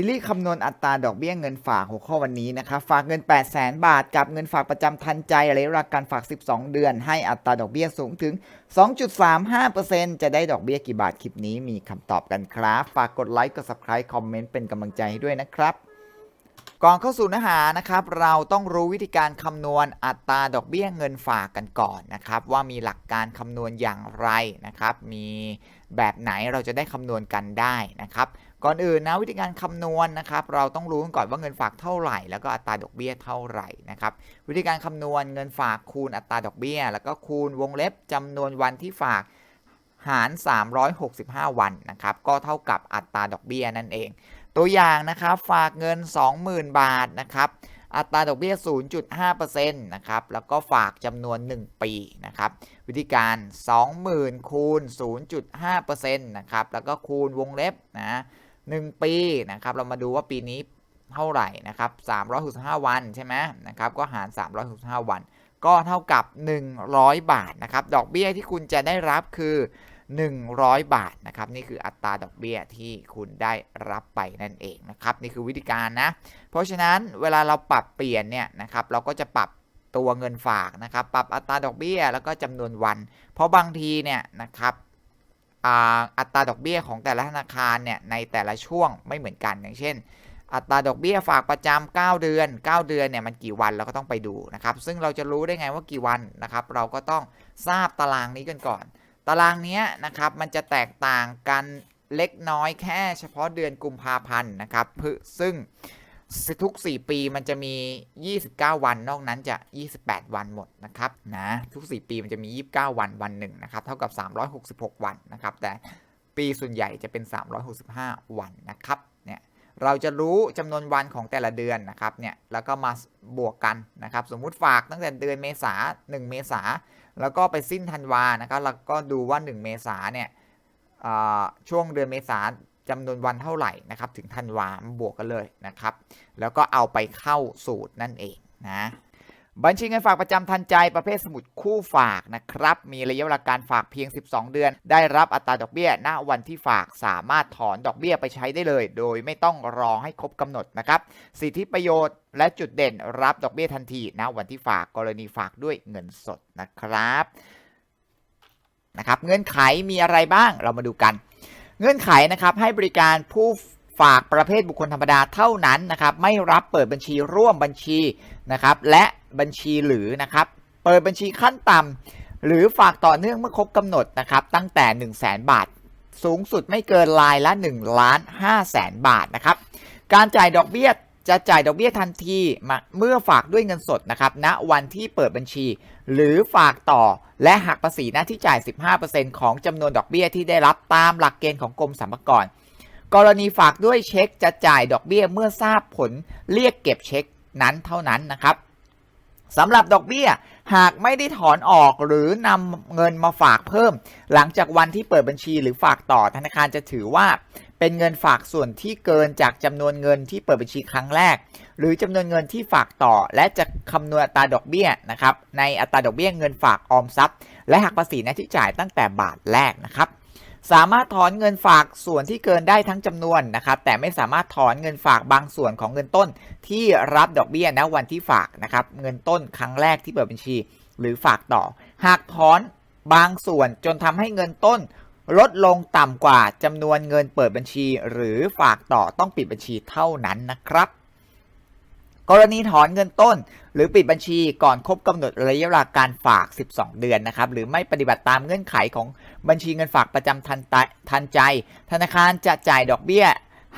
ซีรีส์คำนวณอัตราดอกเบี้ยเงินฝากหัวข้อวันนี้นะครับฝากเงิน 8 0 0แสนบาท กับเงินฝากประจำทันใจระยะเวลาการฝาก 12 เดือน ให้อัตราดอกเบี้ยสูงถึง 2.35%จะได้ดอกเบี้ยกี่บาทคลิปนี้มีคำตอบกันครับ ฝากกดไลค์กด subscribe คอมเมนต์เป็นกำลังใจให้ด้วยนะครับ ก่อนเข้าสู่เนื้อหานะครับ เราต้องรู้วิธีการคำนวณอัตราดอกเบี้ยเงินฝากกันก่อนนะครับ ว่ามีหลักการคำนวณอย่างไรนะครับ มีแบบไหนเราจะได้คำนวณกันได้นะครับ ก่อนอื่นนะวิธีการคำนวณนะครับ เราต้องรู้ก่อนว่าเงินฝากเท่าไหร่ แล้วก็อัตราดอกเบี้ยเท่าไหร่นะครับ วิธีการคำนวณเงินฝากคูณอัตราดอกเบี้ย แล้วก็คูณวงเล็บจำนวนวันที่ฝากหาร 365 วันนะครับ ก็เท่ากับอัตราดอกเบี้ยนั่นเอง ตัวอย่างนะครับฝากเงิน 20,000 บาทนะครับอัตราดอกเบี้ย 0.5%นะครับ แล้วก็ฝากจำนวน 1 ปีนะครับ วิธีการ 20,000 คูณ 0.5%นะครับ แล้วก็คูณวงเล็บนะ 1 ปีนะครับเรามาดูว่าปีนี้เท่าไหร่นะครับ365 วันใช่ไหมนะครับก็หาร 365 วัน ก็เท่ากับ 100 บาทนะครับดอกเบี้ยที่คุณจะได้รับคือ 100 บาทนะครับนี่คืออัตราดอกเบี้ยที่คุณได้รับไปนั่นเองนะครับนี่คือวิธีการนะ เพราะฉะนั้นเวลาเราปรับเปลี่ยนเนี่ยนะครับเราก็จะปรับตัวเงินฝากนะครับปรับอัตราดอกเบี้ยแล้วก็จำนวนวัน เพราะบางทีเนี่ยนะครับ อัตราดอกเบี้ยของแต่ละธนาคารเนี่ยในแต่ละช่วงไม่เหมือนกันอย่างเช่น อัตราดอกเบี้ยฝากประจำ9เดือน 9 เดือนเนี่ยมันกี่วันเราก็ต้องไปดูนะครับซึ่งเราจะรู้ได้ไงว่ากี่วันนะครับเราก็ต้องทราบตารางนี้กันก่อน ตารางนี้นะครับมันจะแตกต่างกันเล็กน้อยแค่เฉพาะเดือนกุมภาพันธ์นะครับซึ่ง ทุก 4 ปีมันจะมี 29 วัน นอกนั้นจะ 28 วันหมดนะครับนะทุก 4 ปีมันจะมี 29 วันวันหนึ่งนะครับเท่ากับ 366 วันนะครับแต่ปีส่วนใหญ่จะเป็น 365 วันนะครับเนี่ยเราจะรู้จำนวนวันของแต่ละเดือนนะครับเนี่ยแล้วก็มาบวกกันนะครับสมมุติฝากตั้งแต่เดือนเมษา1 เมษาแล้วก็ไปสิ้นธันวานะครับเราก็ดูว่า 1 เมษาเนี่ยช่วงเดือนเมษา จำนวนวันเท่าไหร่นะครับถึงธันวาบวกกันเลยนะครับ แล้วก็เอาไปเข้าสูตรนั่นเองนะบัญชีเงินฝากประจำทันใจประเภทสมุดคู่ฝากนะครับ มีระยะเวลาการฝากเพียง 12 เดือน ได้รับอัตราดอกเบี้ย ณ วันที่ฝากสามารถถอนดอกเบี้ยไปใช้ได้เลย โดยไม่ต้องรอให้ครบกำหนดนะครับ สิทธิประโยชน์และจุดเด่นรับดอกเบี้ยทันที ณ วันที่ฝากกรณีฝากด้วยเงินสดนะครับ นะครับ เงื่อนไขมีอะไรบ้าง เรามาดูกัน เงื่อนไขนะครับให้บริการผู้ฝากประเภทบุคคลธรรมดาเท่านั้นนะครับ ไม่รับเปิดบัญชีร่วมบัญชีนะครับ และบัญชีหรือนะครับ เปิดบัญชีขั้นต่ำหรือฝากต่อเนื่องเมื่อครบกำหนดนะครับ ตั้งแต่ 1 0 0 0 0แบาท สูงสุดไม่เกินลายละ1ล้านห้าแสนบาทนะครับ การจ่ายดอกเบี้ย จะจ่ายดอกเบี้ยทันทีเมื่อฝากด้วยเงินสดนะครับณวันที่เปิดบัญชี หรือฝากต่อและหักภาษีหน้าที่จ่าย 15%ของจำนวนดอกเบี้ยที่ได้รับตามหลักเกณฑ์ของกรมสรรพากร กรณีฝากด้วยเช็คจะจ่ายดอกเบี้ยเมื่อทราบผลเรียกเก็บเช็คนั้นเท่านั้นนะครับสำหรับดอกเบี้ยหากไม่ได้ถอนออกหรือนำเงินมาฝากเพิ่ม หลังจากวันที่เปิดบัญชีหรือฝากต่อธนาคารจะถือว่า เป็นเงินฝากส่วนที่เกินจากจำนวนเงินที่เปิดบัญชีครั้งแรก หรือจำนวนเงินที่ฝากต่อ และจะคำนวณอัตราดอกเบี้ยนะครับในอัตราดอกเบี้ยเงินฝากออมทรัพย์ และหักภาษีหน้าที่จ่ายตั้งแต่บาทแรกนะครับสามารถถอนเงินฝากส่วนที่เกินได้ทั้งจำนวนนะครับแต่ไม่สามารถถอนเงินฝากบางส่วนของเงินต้น ที่รับดอกเบี้ยณวันที่ฝากนะครับเงินต้นครั้งแรกที่เปิดบัญชี หรือฝากต่อ หากถอนบางส่วนจนทำให้เงินต้น ลดลงต่ำกว่าจำนวนเงินเปิดบัญชี หรือฝากต่อต้องปิดบัญชีเท่านั้นนะครับ กรณีถอนเงินต้น หรือปิดบัญชีก่อนครบกำหนดระยะเวลาการฝาก 12 เดือนนะครับหรือไม่ปฏิบัติตามเงื่อนไขของบัญชีเงินฝากประจำทันทันใจ ธนาคารจะจ่ายดอกเบี้ย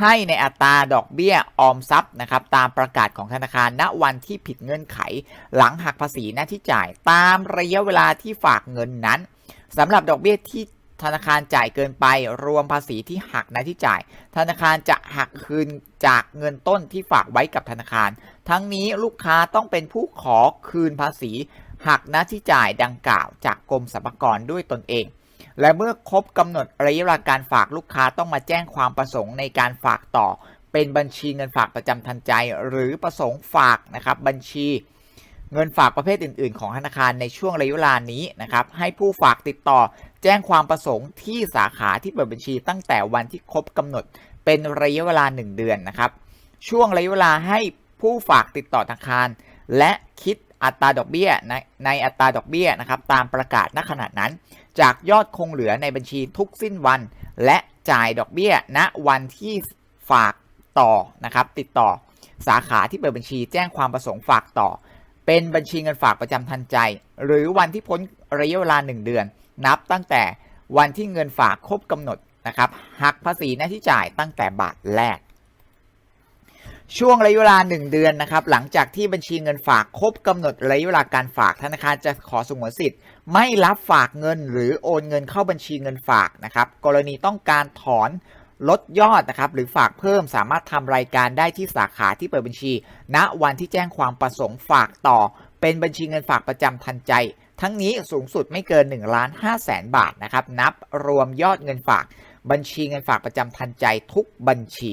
ให้ในอัตราดอกเบี้ยออมทรัพย์นะครับตามประกาศของธนาคารณวันที่ผิดเงื่อนไข หลังหักภาษีหน้าที่จ่ายตามระยะเวลาที่ฝากเงินนั้นสำหรับดอกเบี้ยที่ ธนาคารจ่ายเกินไปรวมภาษีที่หักในที่จ่าย ธนาคารจะหักคืนจากเงินต้นที่ฝากไว้กับธนาคาร ทั้งนี้ลูกค้าต้องเป็นผู้ขอคืนภาษี หักหน้าที่จ่ายดังกล่าวจากกรมสรรพากรด้วยตนเอง และเมื่อครบกำหนดระยะเวลาการฝากลูกค้าต้องมาแจ้งความประสงค์ในการฝากต่อ เป็นบัญชีเงินฝากประจำทันใจ หรือประสงค์ฝากนะครับบัญชีเงินฝากประเภทอื่น ๆ ของธนาคารในช่วงระยะเวลานี้นะครับ ให้ผู้ฝากติดต่อ แจ้งความประสงค์ที่สาขาที่เปิดบัญชี ตั้งแต่วันที่ครบกำหนดเป็นระยะเวลา 1 เดือนนะครับ ช่วงระยะเวลาให้ผู้ฝากติดต่อธนาคาร และคิดอัตราดอกเบี้ยในในอัตราดอกเบี้ยนะครับตามประกาศณขณะนั้น จากยอดคงเหลือในบัญชีทุกสิ้นวัน และจ่ายดอกเบี้ย ณวันที่ฝากต่อนะครับ ติดต่อสาขาที่เปิดบัญชีแจ้งความประสงค์ฝากต่อ เป็นบัญชีเงินฝากประจำทันใจ หรือวันที่พ้นระยะเวลา 1 เดือน นับตั้งแต่วันที่เงินฝากครบกำหนดนะครับหักภาษีหน้าที่จ่ายตั้งแต่บาทแรก ช่วงระยะเวลา 1 เดือนนะครับ หลังจากที่บัญชีเงินฝากครบกำหนดระยะเวลาการฝากธนาคารจะขอสงวนสิทธิ์ ไม่รับฝากเงินหรือโอนเงินเข้าบัญชีเงินฝากนะครับ กรณีต้องการถอนลดยอดนะครับหรือฝากเพิ่มสามารถทำรายการได้ที่สาขาที่เปิดบัญชี ณวันที่แจ้งความประสงค์ฝากต่อ เป็นบัญชีเงินฝากประจำทันใจ ทั้งนี้สูงสุดไม่เกิน1ล้าน5แสนบาทนะครับ นับรวมยอดเงินฝาก บัญชีเงินฝากประจำทันใจทุกบัญชี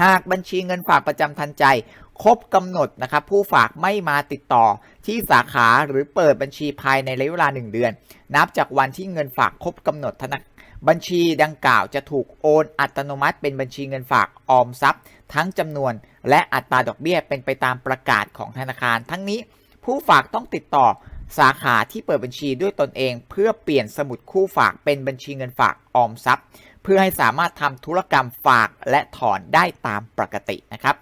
หากบัญชีเงินฝากประจำทันใจ ครบกำหนดนะครับผู้ฝากไม่มาติดต่อที่สาขาหรือเปิดบัญชีภายในระยะเวลา 1 เดือน นับจากวันที่เงินฝากครบกำหนดธนาบัญชีดังกล่าวจะถูกโอนอัตโนมัติเป็นบัญชีเงินฝากออมทรัพย์ ทั้งจำนวนและอัตราดอกเบี้ยเป็นไปตามประกาศของธนาคาร ทั้งนี้ผู้ฝากต้องติดต่อ สาขาที่เปิดบัญชีด้วยตนเอง เพื่อเปลี่ยนสมุดคู่ฝากเป็นบัญชีเงินฝากออมทรัพย์ เพื่อให้สามารถทำธุรกรรมฝากและถอนได้ตามปกตินะครับ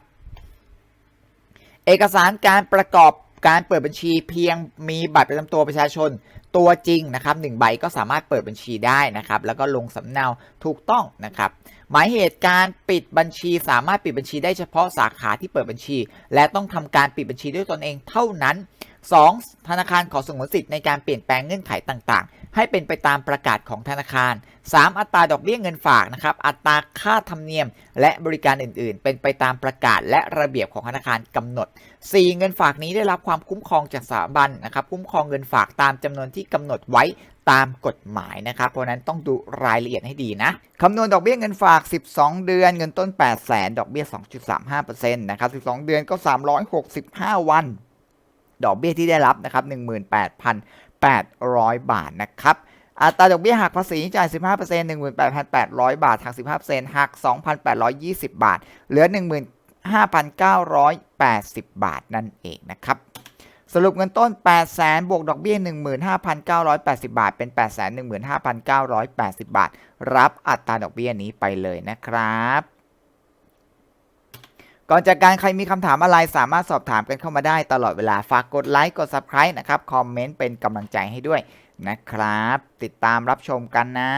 เอกสารการประกอบการเปิดบัญชีเพียงมีบัตรประจำตัวประชาชนตัวจริงนะครับหนึ่งใบก็สามารถเปิดบัญชีได้นะครับ แล้วก็ลงสำเนาถูกต้องนะครับ หมายเหตุการปิดบัญชีสามารถปิดบัญชีได้เฉพาะสาขาที่เปิดบัญชี และต้องทำการปิดบัญชีด้วยตนเองเท่านั้น 2. ธนาคารขอสงวนสิทธิ์ในการเปลี่ยนแปลงเงื่อนไขต่างๆ ให้เป็นไปตามประกาศของธนาคาร 3. อัตราดอกเบี้ยเงินฝากนะครับ อัตราค่าธรรมเนียม และบริการอื่น ๆ เป็นไปตามประกาศและระเบียบของธนาคารกำหนด 4. เงินฝากนี้ได้รับความคุ้มครองจากสถาบันนะครับ คุ้มครองเงินฝากตามจำนวนที่กำหนดไว้ตามกฎหมายนะครับ เพราะนั้นต้องดูรายละเอียดให้ดีนะคำนวณดอกเบี้ยเงินฝาก 12 เดือนเงินต้น 8 0 0แสนดอกเบี้ย 2.35%นะครับ 12 เดือนก็ 365 วัน ดอกเบี้ยที่ได้รับนะครับ 800 บาทนะครับอัตราดอกเบี้ยหักภาษีจ่าย 15% 18,800 บาทหัก 15%หัก 2,820 บาท เหลือ 15,980 บาทนั่นเองนะครับ สรุปเงินต้น 800,000บวกดอกเบี้ย 15,980 บาท เป็น 815,980 บาท รับอัตราดอกเบี้ยนี้ไปเลยนะครับ ก่อนจากการใครมีคำถามอะไรสามารถสอบถามกันเข้ามาได้ตลอดเวลาฝากกดไลค์กด Subscribe นะครับ คอมเมนต์เป็นกำลังใจให้ด้วยนะครับ ติดตามรับชมกันนะ